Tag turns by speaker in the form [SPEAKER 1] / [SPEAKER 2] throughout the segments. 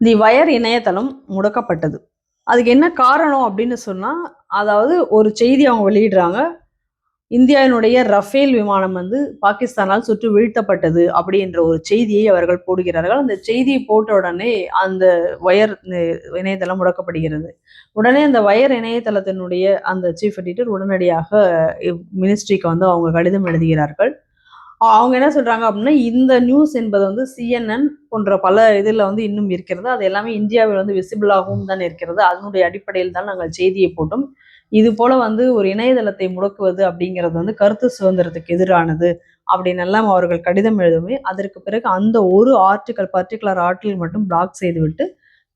[SPEAKER 1] தி wire இணையதளம் முடக்கப்பட்டது. அதுக்கு என்ன காரணம் அப்படின்னு சொன்னால் அதாவது ஒரு செய்தி அவங்க வெளியிடுறாங்க இந்தியாவினுடைய ரஃபேல் விமானம் வந்து பாகிஸ்தானால் சுற்று வீழ்த்தப்பட்டது அப்படின்ற ஒரு செய்தியை அவர்கள் போடுகிறார்கள். அந்த செய்தியை போட்ட உடனே அந்த வயர் இணையதளம் முடக்கப்படுகிறது. உடனே அந்த வயர் இணையதளத்தினுடைய அந்த சீஃப் எடிட்டர் உடனடியாக மினிஸ்ட்ரிக்கு வந்து அவங்க கடிதம் எழுதுகிறார்கள். அவங்க என்ன சொல்கிறாங்க அப்படின்னா இந்த நியூஸ் என்பது வந்து சிஎன்என் போன்ற பல இதில் வந்து இன்னும் இருக்கிறது. அது எல்லாமே இந்தியாவில் வந்து விசிபிளாகவும் தான் இருக்கிறது. அதனுடைய அடிப்படையில் தான் நாங்கள் செய்தியை போட்டோம். இது போல வந்து ஒரு இணையதளத்தை முடக்குவது அப்படிங்கிறது வந்து கருத்து சுதந்திரத்துக்கு எதிரானது அப்படின்னு எல்லாம் அவர்கள் கடிதம் எழுதுமே அதற்கு பிறகு அந்த ஒரு ஆர்டிக்கல் பர்டிகுலர் ஆர்டிக்கல் மட்டும் பிளாக் செய்துவிட்டு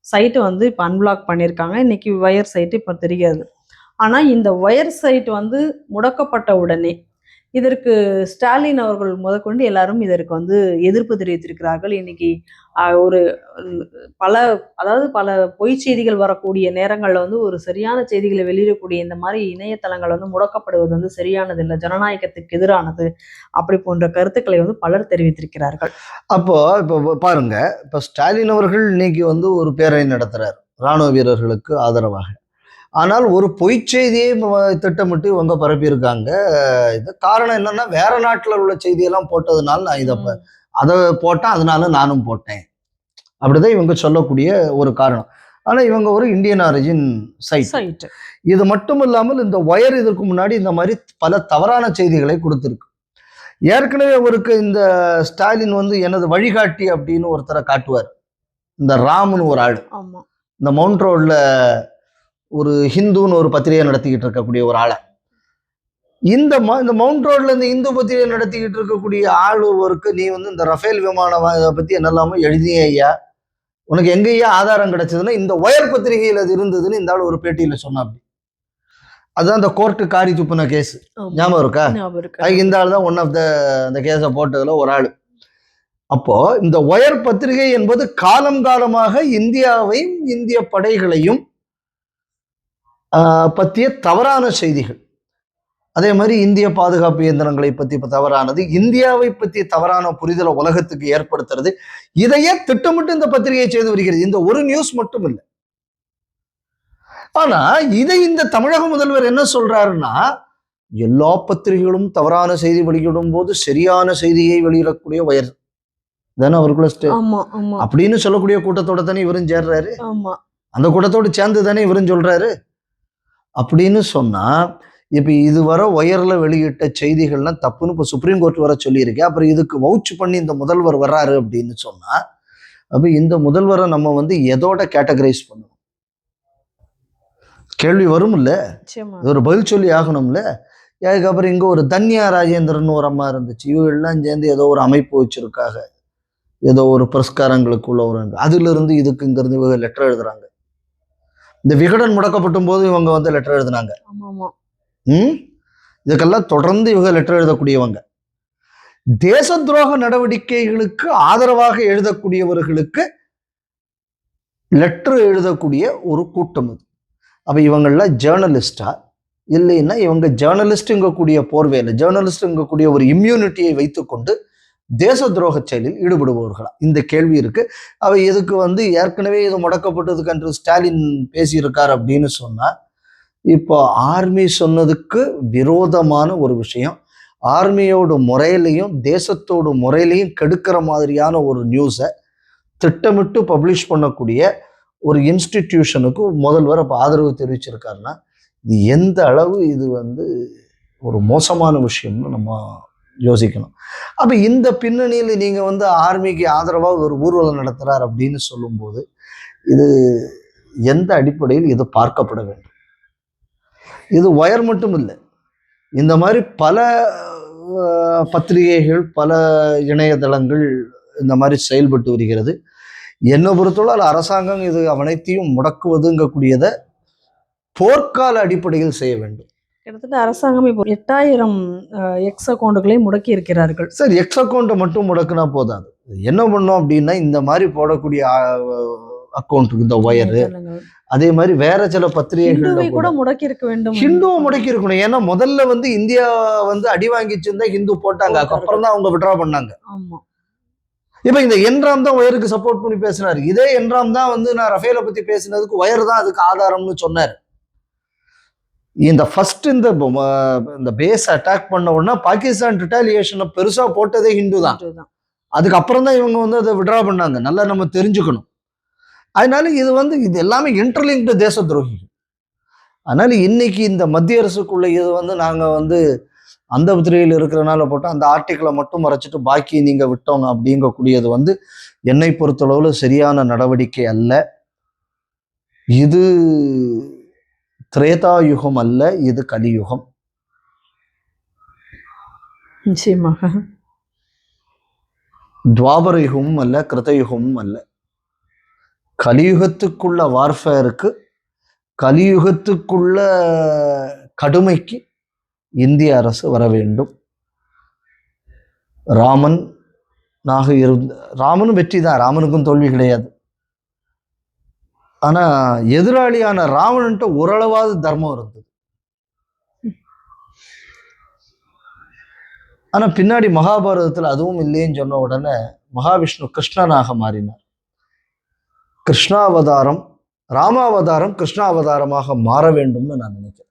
[SPEAKER 1] சைட்டை வந்து இப்போ அன்பிளாக் பண்ணியிருக்காங்க. இன்னைக்கு ஒயர் சைட்டு இப்போ தெரியாது ஆனால் இந்த ஒயர் சைட் வந்து முடக்கப்பட்ட உடனே இதற்கு ஸ்டாலின் அவர்கள் முதற்கொண்டு எல்லாரும் இதற்கு வந்து எதிர்ப்பு தெரிவித்திருக்கிறார்கள். இன்னைக்கு ஒரு பல அதாவது பல பொய் செய்திகள் வரக்கூடிய நேரங்களில் வந்து ஒரு சரியான செய்திகளை வெளியிடக்கூடிய இந்த மாதிரி இணையதளங்கள் வந்து முடக்கப்படுவது வந்து சரியானது இல்லை. ஜனநாயகத்துக்கு எதிரானது. அப்படி போன்ற கருத்துக்களை வந்து பலர் தெரிவித்திருக்கிறார்கள்.
[SPEAKER 2] அப்போ இப்போ பாருங்க. இப்போ ஸ்டாலின் அவர்கள் இன்னைக்கு வந்து ஒரு பேரணி நடத்துறார். ராணுவ வீரர்களுக்கு ஆதரவாக. ஆனால் ஒரு பொய்ச் செய்தியை ம- திட்டமிட்டு இவங்க பரப்பியிருக்காங்க. இது காரணம் என்னன்னா வேற நாட்டில் உள்ள செய்தியெல்லாம் போட்டதுனால நான் இதை அதை போட்டேன் அதனால நானும் போட்டேன். அப்படிதான் இவங்க சொல்லக்கூடிய ஒரு காரணம். ஆனா இவங்க ஒரு இந்தியன் ஆரிஜின் சைட் இது மட்டும் இல்லாமல் இந்த ஒயர் இதற்கு முன்னாடி இந்த மாதிரி பல தவறான செய்திகளை கொடுத்துருக்கு. ஏற்கனவே அவருக்கு இந்த ஸ்டாலின் வந்து எனது வழிகாட்டி அப்படின்னு ஒருத்தரை காட்டுவார். இந்த ராம்னு ஒரு ஆள். இந்த மவுண்ட் ரோட்ல ஒரு ஹிந்துன்னு ஒரு பத்திரிகை நடத்திக்கிட்டு இருக்கக்கூடிய ஒரு ஆளை. இந்த ம- இந்த மவுண்ட் ரோட்ல இந்த இந்து பத்திரிகை நடத்திக்கிட்டு இருக்கக்கூடிய ஆள் ஒருக்கு நீ வந்து இந்த ரஃபேல் விமானம் இதை பத்தி என்னெல்லாமோ எழுதிய ஐயா. உனக்கு எங்க ஐயா ஆதாரம் கிடைச்சதுன்னா இந்த ஒயர் பத்திரிகையில் அது இருந்ததுன்னு இந்த ஆள் ஒரு பேட்டியில சொன்னாப்படி அதுதான் அந்த கோர்ட்டு காரி துப்புன கேஸ். ஞாபகம் இருக்கா. அதுக்கு இந்த ஆள் தான் ஒன் ஆஃப் த அந்த கேஸை போட்டதுல ஒரு ஆள். அப்போ இந்த ஒயர் பத்திரிகை என்பது காலம் காலமாக இந்தியாவையும் இந்திய படைகளையும் பற்றிய தவறான செய்திகள். அதே மாதிரி இந்திய பாதுகாப்பு இயந்திரங்களை பற்றி இப்ப தவறானது இந்தியாவை பற்றிய தவறான புரிதலை உலகத்துக்கு ஏற்படுத்துறது இதையே திட்டமிட்டு இந்த பத்திரிகை செய்து வருகிறது. இந்த ஒரு நியூஸ் மட்டும் இல்லை. ஆனா இதை இந்த தமிழக முதல்வர் என்ன சொல்றாருன்னா எல்லா பத்திரிகைகளும் தவறான செய்தி வெளியிடும் போது சரியான செய்தியை வெளியிடக்கூடிய வயர். தானே அவருக்குள்ள அப்படின்னு சொல்லக்கூடிய கூட்டத்தோட தானே இவரும் சேர்றாரு?
[SPEAKER 1] ஆமா.
[SPEAKER 2] அந்த கூட்டத்தோடு சேர்ந்து தானே இவரும் சொல்றாரு? அப்படின்னு சொன்னா இப்ப இதுவரை ஒயர்ல வெளியிட்ட செய்திகள்லாம் தப்புன்னு இப்ப சுப்ரீம் கோர்ட் வர சொல்லியிருக்கேன் அப்புறம் இதுக்கு வவுச் பண்ணி இந்த முதல்வர் வர்றாரு அப்படின்னு சொன்னா அப்ப இந்த முதல்வரை நம்ம வந்து எதோட கேட்டகரைஸ் பண்ணணும்? கேள்வி வரும் இல்ல ஒரு பதில் சொல்லி ஆகணும்ல? அதுக்கப்புறம் இங்க ஒரு தன்யா ராஜேந்திரன் ஒரு அம்மா இருந்துச்சு. இவங்க எல்லாம் சேர்ந்து ஏதோ ஒரு அமைப்பு வச்சிருக்காங்க. ஏதோ ஒரு புரஸ்காரங்களுக்குள்ள ஒரு அதுல இருந்து இதுக்கு இங்க இருந்து இவங்க லெட்டர் எழுதுறாங்க. இந்த விகடன் முடக்கப்பட்டும் போது இவங்க வந்து லெட்டர் எழுதுனாங்க. ம்? இதுக்கெல்லாம் தொடர்ந்து இவங்க லெட்டர் எழுதக்கூடியவங்க. தேச துரோக நடவடிக்கைகளுக்கு ஆதரவாக எழுதக்கூடியவர்களுக்கு லெட்டர் எழுதக்கூடிய ஒரு கூட்டம் இது. அப்ப இவங்கெல்லாம் ஜேர்னலிஸ்டா இல்லைன்னா இவங்க ஜேர்னலிஸ்ட்டுங்கக்கூடிய போர்வையில் ஜேர்னலிஸ்ட்டுங்கக்கூடிய ஒரு இம்யூனிட்டியை வைத்துக்கொண்டு தேச துரோக செயலில் ஈடுபடுபவர்களா? இந்த கேள்வி இருக்கு. அவை இதுக்கு வந்து ஏற்கனவே இது முடக்கப்பட்டதுக்கு என்று ஸ்டாலின் பேசியிருக்கார் அப்படின்னு சொன்னா இப்போ ஆர்மி சொன்னதுக்கு விரோதமான ஒரு விஷயம் ஆர்மியோட முறையிலையும் தேசத்தோட முறையிலையும் கெடுக்கிற மாதிரியான ஒரு நியூஸை திட்டமிட்டு பப்ளிஷ் பண்ணக்கூடிய ஒரு இன்ஸ்டிடியூஷனுக்கு முதல்வர் அப்போ ஆதரவு தெரிவிச்சிருக்காருன்னா இது எந்த அளவு இது வந்து ஒரு மோசமான விஷயம்னு நம்ம யோசிக்கணும். அப்போ இந்த பின்னணியில் நீங்கள் வந்து ஆர்மிக்கு ஆதரவாக ஒரு ஊர்வலம் நடத்துகிறார் அப்படின்னு சொல்லும்போது இது எந்த அடிப்படையில் இது பார்க்கப்பட வேண்டும்? இது ஒயர் மட்டும் இல்லை இந்த மாதிரி பல பத்திரிகைகள் பல இணையதளங்கள் இந்த மாதிரி செயல்பட்டு வருகிறது. என்னை பொறுத்தவரை அரசாங்கம் இது அனைத்தையும் முடக்குவதுங்கக்கூடியதை போர்க்கால அடிப்படையில் செய்ய வேண்டும்.
[SPEAKER 1] கிட்டத்தட்ட அரசாங்கம் இப்போ எட்டாயிரம் எக்ஸ் அக்கௌண்ட்டுகளை முடக்கி இருக்கிறார்கள்.
[SPEAKER 2] சார் எக்ஸ் அக்கௌண்ட்டை மட்டும் முடக்குனா போதாது. என்ன பண்ணோம் அப்படின்னா இந்த மாதிரி போடக்கூடிய அக்கௌண்ட்டுக்கு இந்த ஒயரு. அதே மாதிரி வேற சில பத்திரிகைகள்
[SPEAKER 1] கூட முடக்கி இருக்க வேண்டும்
[SPEAKER 2] ஹிந்துவை முடக்கி இருக்கணும். ஏன்னா முதல்ல வந்து இந்தியா வந்து அடி வாங்கிச்சிருந்தா ஹிந்து போட்டாங்க. அதுக்கப்புறம் தான் அவங்க விட்ரா பண்ணாங்க.
[SPEAKER 1] ஆமா.
[SPEAKER 2] இப்ப இந்த என்ராம் தான் ஒயருக்கு சப்போர்ட் பண்ணி பேசினாரு. இதே என்ராம் தான் வந்து நான் ரஃபேலை பத்தி பேசினதுக்கு ஒயர் தான் அதுக்கு ஆதாரம்னு சொன்னார். இந்த ஃபர்ஸ்ட் இந்த இந்த பேஸ் அட்டாக் பண்ண உடனே பாகிஸ்தான் ரிட்டாலியேஷனை பெருசா போட்டதே ஹிந்து தான். அதுக்கப்புறம் தான் இவங்க வந்து அதை விட்ரா பண்ணாங்க. நல்லா நம்ம தெரிஞ்சுக்கணும். அதனால இது வந்து இது எல்லாமே இன்டர்லிங்க்டு தேச துரோகிகள். அதனால இன்னைக்கு இந்த மத்திய அரசுக்குள்ள இது வந்து நாங்க வந்து அந்த திரையில் இருக்கிறனால போட்டு அந்த ஆர்டிக்கிளை மட்டும் மறைச்சிட்டு பாக்கி நீங்க விட்டோங்க அப்படிங்கக்கூடியது வந்து என்னை பொறுத்தளவுல சரியான நடவடிக்கை அல்ல. இது திரேதா யுகம் அல்ல இது கலியுகம்.
[SPEAKER 1] நிச்சயமாக.
[SPEAKER 2] துவாபர யுகமும் அல்ல கிருதயுகமும் அல்ல. கலியுகத்துக்குள்ள வார்ஃபேருக்கு கலியுகத்துக்குள்ள கடுமைக்கு இந்திய அரசு வர வேண்டும். ராமன் நாக இருந்த ராமனும் வெற்றி தான் ராமனுக்கும் தோல்வி கிடையாது. ஆனா எதிராளியான ராவணன்ட்ட ஓரளவாவது தர்மம் இருந்தது. ஆனா பின்னாடி மகாபாரதத்துல அதுவும் இல்லைன்னு சொன்ன உடனே மகாவிஷ்ணு கிருஷ்ணனாக மாறினார். கிருஷ்ணாவதாரம் ராமாவதாரம் கிருஷ்ணாவதாரமாக மாற வேண்டும்னு நான் நினைக்கிறேன்.